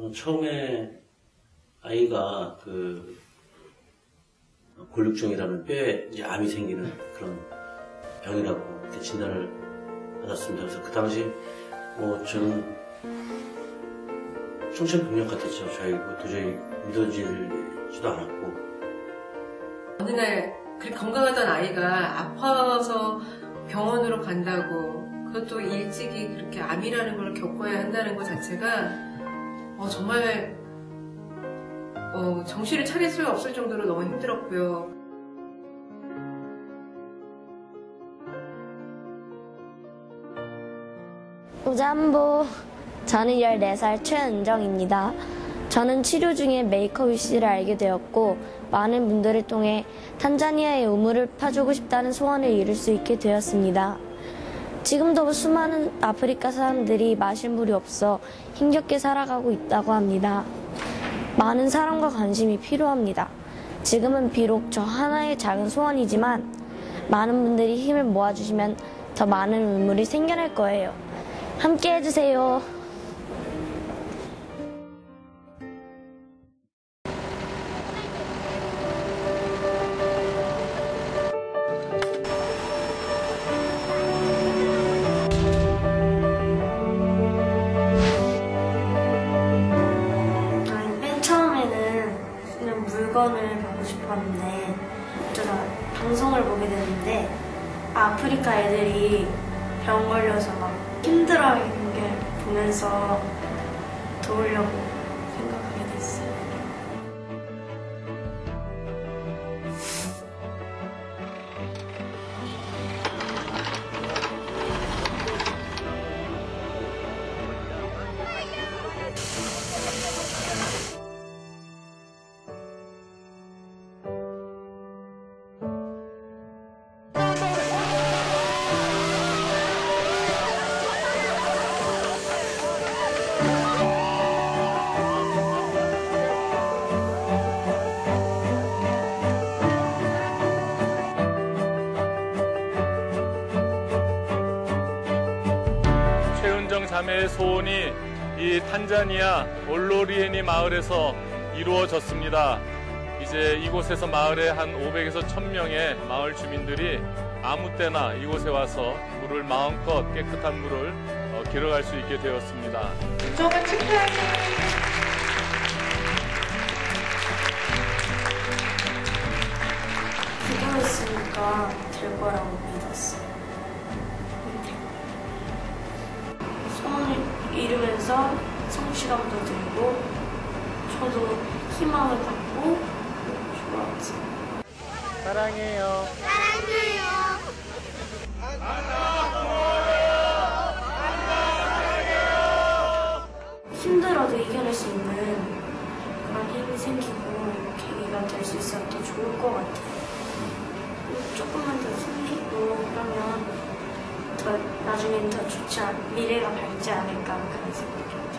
어, 처음에 아이가 그 골육종이라는 뼈에 이제 암이 생기는 그런 병이라고 이렇게 진단을 받았습니다. 그래서 그 당시 뭐 저는 청천벽력 같았죠. 저희 뭐 도저히 믿어지지도 않았고 어느 날 그렇게 건강하던 아이가 아파서 병원으로 간다고 그것도 일찍이 그렇게 암이라는 걸 겪어야 한다는 것 자체가 어, 정말 어, 정신을 차릴 수가 없을 정도로 너무 힘들었고요. 우잠부 저는 14살 최은정입니다. 저는 치료 중에 메이커위시를 알게 되었고 많은 분들을 통해 탄자니아의 우물을 파주고 싶다는 소원을 이룰 수 있게 되었습니다. 지금도 수많은 아프리카 사람들이 마실 물이 없어 힘겹게 살아가고 있다고 합니다. 많은 사랑과 관심이 필요합니다. 지금은 비록 저 하나의 작은 소원이지만 많은 분들이 힘을 모아주시면 더 많은 우물이 생겨날 거예요. 함께 해주세요. 싶었는데 어쩌다 방송을 보게 됐는데 아프리카 애들이 병 걸려서 막 힘들어하는 게 보면서 도우려고 생각하게 됐어요. 자매의 소원이 이 탄자니아 올로리에니 마을에서 이루어졌습니다. 이제 이곳에서 마을에 한 500에서 1000명의 마을 주민들이 아무 때나 이곳에 와서 물을 마음껏 깨끗한 물을 어, 길어갈 수 있게 되었습니다. 기도했으니까 될 거라고 믿었어. 소 성취감도 들고 저도 희망을 갖고 좋았지. 사랑해요. 힘들어도 이겨낼 수 있는 그런 힘이 생기고 계기가 될 수 있어서 더 좋을 것 같아요. 조금만 더 숨기고 그러면 더 나중엔 더 좋지 않, 미래가 밝지 않을까 그런 생각이